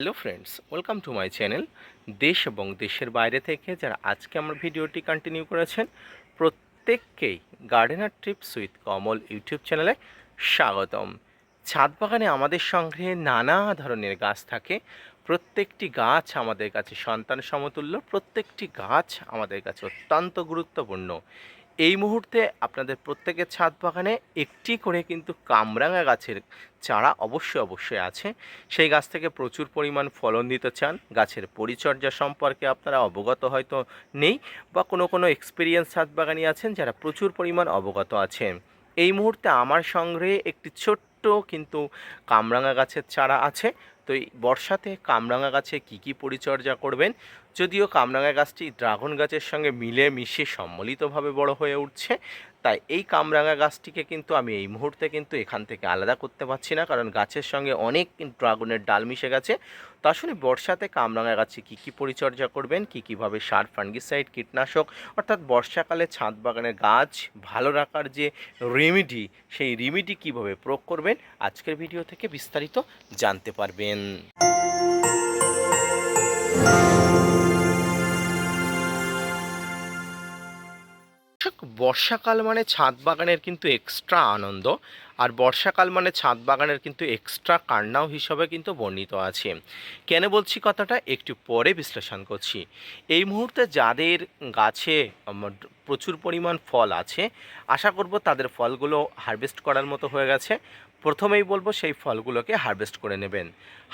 Hello friends, welcome to my channel দেশ এবং দেশের বাইরে থেকে যারা আজকে আমার ভিডিওটি কন্টিনিউ করেছেন, প্রত্যেককেই gardener trips with Kamal YouTube চ্যানেলে স্বাগতম। ছাদ বাগানে আমাদের সংগ্রহে নানা ধরনের গাছ থাকে, প্রত্যেকটি গাছ আমাদের কাছে সন্তান সমতুল্য, প্রত্যেকটি গাছ আমাদের কাছে অত্যন্ত গুরুত্বপূর্ণ। এই মুহূর্তে আপনাদের প্রত্যেকের ছাদ বাগানে একটি করে কিন্তু কামরাঙা গাছের চারা অবশ্যই অবশ্যই আছে। সেই গাছ থেকে প্রচুর পরিমাণ ফলন দিতে চান। গাছের পরিচর্যা সম্পর্কে আপনারা অবগত হয়তো নেই বা কোনো কোনো এক্সপিরিয়েন্স ছাদ বাগানি আছেন যারা প্রচুর পরিমাণ অবগত আছেন। এই মুহূর্তে আমার সংগ্রহে একটি ছোট্ট কিন্তু কামরাঙা গাছের চারা আছে। তো এই বর্ষাতে কামরাঙা গাছে কী কী পরিচর্যা করবেন? যদিও কামরাঙা গাছটি ড্রাগন গাছের সঙ্গে মিলে মিশে সম্মিলিতভাবে বড় হয়ে উঠছে। তাই এই কামরাঙা গাছটিকে কিন্তু আমি এই মুহূর্তে কিন্তু এখান থেকে আলাদা করতে পারছি না, কারণ গাছের সঙ্গে অনেক ড্রাগনের ডাল মিশে গেছে। তো আসলে বর্ষাতে কামরাঙা গাছে কী কী পরিচর্যা করবেন? কী কীভাবে সার, ফাঙ্গিসাইড, কীটনাশক, অর্থাৎ বর্ষাকালে ছাদ বাগানের গাছ ভালো রাখার যে রেমিডি সেই রেমিডি কীভাবে প্রয়োগ করবেন? আজকের ভিডিও থেকে বিস্তারিত জানতে পারবেন। বর্ষাকাল মানে ছাদ বাগানের কিন্তু এক্সট্রা আনন্দ, আর বর্ষাকাল মানে ছাদ বাগানের কিন্তু এক্সট্রা কান্নাও হিসাবে কিন্তু বর্ণিত আছে। কেন বলছি কথাটা? একটু পরে বিশ্লেষণ করছি। এই মুহূর্তে যাদের গাছে প্রচুর পরিমাণ ফল আছে, আশা করব তাদের ফলগুলো হারভেস্ট করার মতো হয়ে গেছে। প্রথমেই বলব সেই ফলগুলোকে হারভেস্ট করে নেবেন।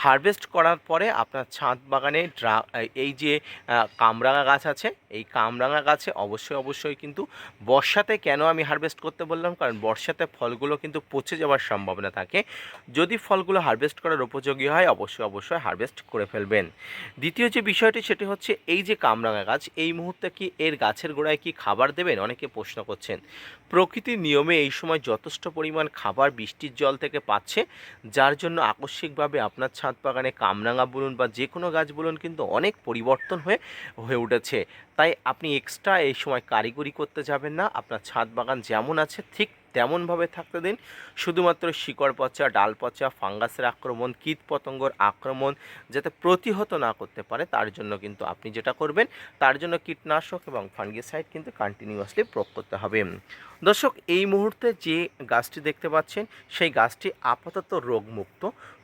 হারভেস্ট করার পরে আপনার ছাদ বাগানে ড্রা, এই যে কামরাঙা গাছ আছে, এই কামরাঙা গাছে অবশ্যই অবশ্যই কিন্তু বর্ষাতে কেন আমি হারভেস্ট করতে বললাম? কারণ বর্ষাতে ফলগুলো কিন্তু পচে যাওয়ার সম্ভাবনা থাকে। যদি ফলগুলো হারভেস্ট করার উপযোগী হয়, অবশ্যই অবশ্যই হারভেস্ট করে ফেলবেন। দ্বিতীয় যে বিষয়টি, সেটি হচ্ছে এই যে কামরাঙা গাছ, এই মুহূর্তে কি এর গাছের গোড়ায় কি খাবার দেবেন? অনেকে প্রশ্ন করছেন। প্রকৃতির নিয়মে এই সময় যথেষ্ট পরিমাণ খাবার, বৃষ্টির জল থেকে পাচ্ছে, যার জন্য আকস্মিকভাবে আপনার ছাদ বাগানে কামরাঙা বলুন বা যে কোনো গাছ বলুন কিন্তু অনেক পরিবর্তন হয়ে হয়ে উঠেছে। তাই আপনি এক্সট্রা এই সময় কারিগরি করতে যাবেন না। আপনার ছাদ বাগান যেমন আছে, ঠিক তেমনভাবে থাকতে দিন। শুধুমাত্র শিকড় পচা, ডাল পচা, ফাঙ্গাসের আক্রমণ, কীট পতঙ্গর আক্রমণ যাতে প্রতিহত না করতে পারে, তার জন্য কিন্তু আপনি যেটা করবেন, তার জন্য কীটনাশক এবং ফাঙ্গিসাইড কিন্তু কন্টিনিউয়াসলি প্রয়োগ করতে হবে। দর্শক, এই মুহূর্তে যে গাছটি দেখতে পাচ্ছেন, সেই গাছটি আপাতত রোগমুক্ত।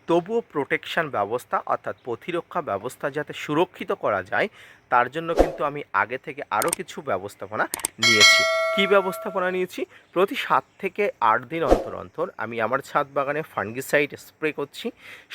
তবুও প্রোটেকশন ব্যবস্থা অর্থাৎ প্রতিরক্ষা ব্যবস্থা যাতে সুরক্ষিত করা যায়, তার জন্য কিন্তু আমি আগে থেকে আরও কিছু ব্যবস্থাপনা নিয়েছি। কী ব্যবস্থাপনা নিয়েছি? প্রতি সাত থেকে আট দিন অন্তর অন্তর আমি আমার ছাদ বাগানে ফাঙ্গিসাইড স্প্রে করছি।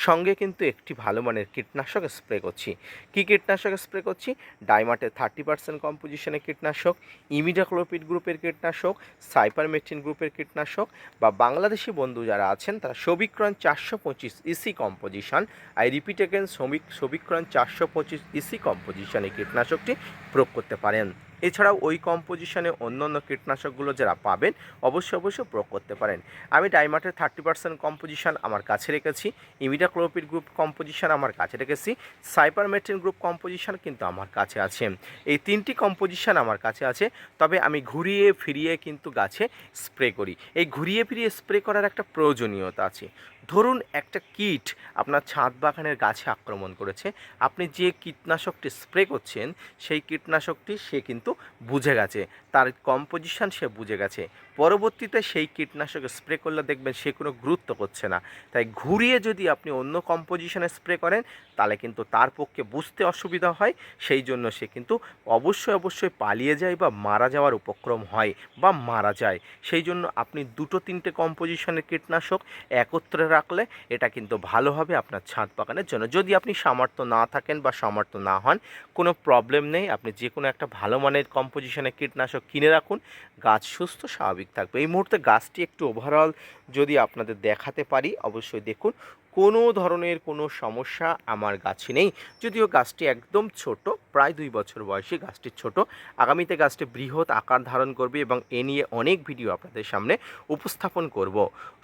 সঙ্গে কিন্তু একটি ভালো মানের কীটনাশক স্প্রে করছি। কী কীটনাশক স্প্রে করছি? ডাইমাটের থার্টি পার্সেন্ট কম্পোজিশনের কীটনাশক, ইমিডাক্লোপিড গ্রুপের কীটনাশক, সাইপারমেথিন গ্রুপের কীটনাশক বা বাংলাদেশি বন্ধু যারা আছেন তারা সবিক্রণ চারশো পঁচিশ EC composition I repeat again Sabik, সবিক্রণ চারশো পঁচিশ ইসি কম্পোজিশন এই কীটনাশকটি প্রয়োগ করতে পারেন। এছাড়াও ওই কম্পোজিশনে অন্য অন্য কীটনাশকগুলো যারা পাবেন, অবশ্যই অবশ্যই প্রয়োগ করতে পারেন। আমি ডাইমাটের থার্টি পার্সেন্ট কম্পোজিশন আমার কাছে রেখেছি ইমিডাক্লোপিড গ্রুপ কম্পোজিশন আমার কাছে রেখেছি সাইপারমেট্রিন গ্রুপ কম্পোজিশন কিন্তু আমার কাছে আছে। এই তিনটি কম্পোজিশন আমার কাছে আছে, তবে আমি ঘুরিয়ে ফিরিয়ে কিন্তু গাছে স্প্রে করি। এই ঘুরিয়ে ফিরিয়ে স্প্রে করার একটা প্রয়োজনীয়তা আছে। ধরুন একটা কীট আপনার ছাদ বাগানের গাছে আক্রমণ করেছে, আপনি যে কীটনাশকটি স্প্রে করছেন, সেই কীটনাশকটি সে কিন্তু বুঝে গেছে, তার কম্পোজিশন সে বুঝে গেছে। পরবর্তীতে সেই কীটনাশক স্প্রে করলে দেখবেন সে কোনো গুরুত্ব করছে না। তাই ঘুরিয়ে যদি আপনি অন্য কম্পোজিশনে স্প্রে করেন, তাহলে কিন্তু তার পক্ষে বুঝতে অসুবিধা হয়, সেই জন্য সে কিন্তু অবশ্যই অবশ্যই পালিয়ে যায় বা মারা যাওয়ার উপক্রম হয় বা মারা যায়। সেই জন্য আপনি দুটো তিনটে কম্পোজিশনের কীটনাশক একত্রে রাখলে এটা কিন্তু ভালো হবে আপনার ছাদ বাগানের জন্য। যদি আপনি সামর্থ্য না থাকেন বা সামর্থ্য না হন, কোনো প্রবলেম নেই। আপনি যে কোনো একটা ভালো মানের কম্পোজিশনের কীটনাশক কিনে রাখুন। গাছ সুস্থ, স্বাভাবিক থাকবে। এই মুহূর্তে গাছটি একটু ওভারঅল যদি আপনাদের দেখাতে পারি, অবশ্যই দেখুন। কোনো ধরনের কোনো সমস্যা আমার গাছে নেই। যদিও গাছটি একদম ছোট, প্রায় দুই বছর বয়সী গাছটি ছোট। আগামীতে গাছটি বৃহৎ আকার ধারণ করবে এবং এ নিয়ে অনেক ভিডিও আপনাদের সামনে উপস্থাপন করব।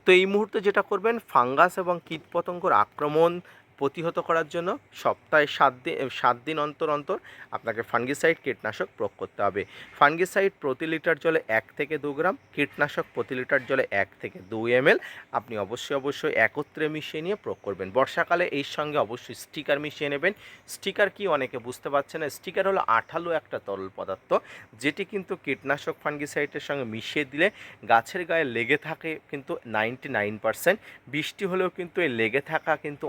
তো এই মুহূর্তে যেটা করবেন ফাঙ্গাস এবং কীটপতঙ্গর আক্রমণ প্রতিহত করার জন্য সপ্তাহে সাত দিন সাত দিন অন্তর অন্তর আপনাকে ফাঙ্গিসাইড কীটনাশক প্রয়োগ করতে হবে। ফাঙ্গিসাইড প্রতি লিটার জলে এক থেকে দু গ্রাম, কীটনাশক প্রতি লিটার জলে এক থেকে দুই এম আপনি অবশ্যই অবশ্যই একত্রে মিশিয়ে নিয়ে প্রয়োগ করবেন। বর্ষাকালে এই সঙ্গে অবশ্যই স্টিকার মিশিয়ে নেবেন। স্টিকার কি অনেকে বুঝতে পারছে না, স্টিকার হলো আঠালো একটা তরল পদার্থ, যেটি কিন্তু কীটনাশক ফাঙ্গিসাইডের সঙ্গে মিশিয়ে দিলে গাছের গায়ে লেগে থাকে কিন্তু নাইনটি নাইন পার্সেন্ট। বৃষ্টি হলেও কিন্তু এই লেগে থাকা কিন্তু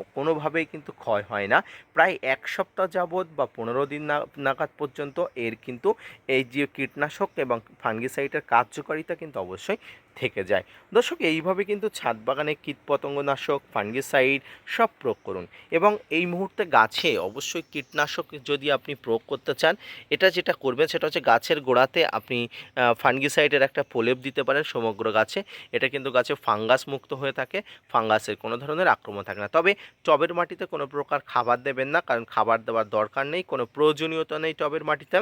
কোনোভাবেই কিন্তু ক্ষয় হয় না। প্রায় এক সপ্তাহ যাবৎ বা পনেরো দিন নাগাদ পর্যন্ত এর কিন্তু এই যে কীটনাশক এবং ফাঙ্গিসাইডের কার্যকারিতা কিন্তু অবশ্যই থেকে যায়। দর্শক, এইভাবে কিন্তু ছাদ বাগানে কীটপতঙ্গনাশক ফাঙ্গিসাইড সব প্রয়োগ করুন এবং এই মুহূর্তে গাছে অবশ্যই কীটনাশক যদি আপনি প্রয়োগ করতে চান, এটা যেটা করবেন সেটা হচ্ছে গাছের গোড়াতে আপনি ফাঙ্গিসাইডের একটা প্রলেপ দিতে পারেন সমগ্র গাছে। এটা কিন্তু গাছে ফাঙ্গাস মুক্ত হয়ে থাকে, ফাঙ্গাসের কোনো ধরনের আক্রমণ থাকে না। তবে টবের মাটিতে কোনো প্রকার খাবার দেবেন না, কারণ খাবার দেওয়ার দরকার নেই, কোনো প্রয়োজনীয়তা নেই টবের মাটিতে।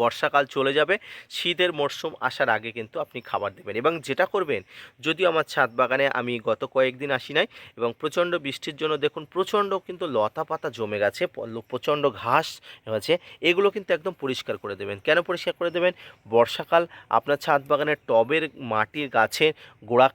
বর্ষাকাল চলে যাবে, শীতের মরশুম আসার আগে কিন্তু আপনি খাবার দেবেন এবং যেটা করবেন, যদিও আমার ছাদ বাগানে আমি গত কয়েকদিন আসি নাই এবং প্রচণ্ড বৃষ্টির জন্য দেখুন প্রচণ্ড কিন্তু লতা পাতা জমে গেছে প্রচণ্ড ঘাস হয়েছে, এগুলো কিন্তু একদম পরিষ্কার করে দেবেন। কেন পরিষ্কার করে দেবেন? বর্ষাকাল আপনার ছাদ বাগানের টবের মাটির গাছের গোড়া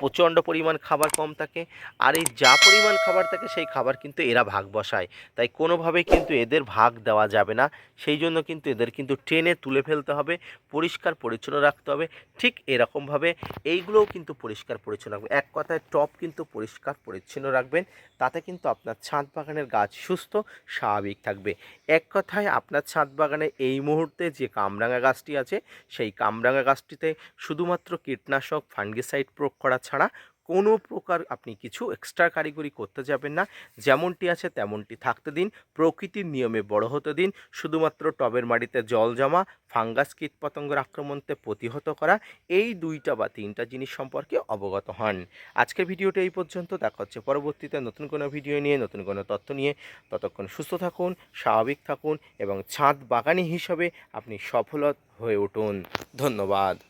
প্রচণ্ড পরিমাণ খাবার কম থাকে, আর এই যা পরিমাণ খাবার থাকে সেই খাবার কিন্তু এরা ভাগ বসায়, তাই কোনোভাবে কিন্তু এদের ভাগ দেওয়া যাবে না, সেই জন্য কিন্তু এদের কিন্তু টেনে তুলে ফেলতে হবে, পরিষ্কার পরিচ্ছন্ন রাখতে হবে। ঠিক এরকমভাবে এইগুলোও কিন্তু পরিষ্কার পরিচ্ছন্ন রাখবে এক কথায় টপ কিন্তু পরিষ্কার পরিচ্ছন্ন রাখবেন। তাতে কিন্তু আপনার ছাদ বাগানের গাছ সুস্থ, স্বাভাবিক থাকবে। এক কথায় আপনার ছাদ বাগানে এই মুহূর্তে যে কামরাঙা গাছটি আছে, সেই কামরাঙা গাছটিতে শুধুমাত্র কীটনাশক, ফাঙ্গিসাইড প্রয়োগ করা ছাড়া কোনো প্রকার আপনি কিছু এক্সট্রা কারিগরি করতে যাবেন না। যেমনটি আছে তেমনটি থাকতে দিন। প্রকৃতির নিয়মে বড় হতে দিন। শুধুমাত্র টবের মাটিতে জল জমা, ফাঙ্গাস, কীটপতঙ্গের আক্রমণতে প্রতিহত করা, এই দুইটা বা তিনটা জিনিস সম্পর্কে অবগত হন। আজকের ভিডিওটা এই পর্যন্ত। দেখা হচ্ছে পরবর্তীতে নতুন কোনো ভিডিও নিয়ে, নতুন কোনো তথ্য নিয়ে। ততক্ষণ সুস্থ থাকুন, স্বাভাবিক থাকুন এবং ছাদ বাগানি হিসাবে আপনি সফল হয়ে উঠুন। ধন্যবাদ।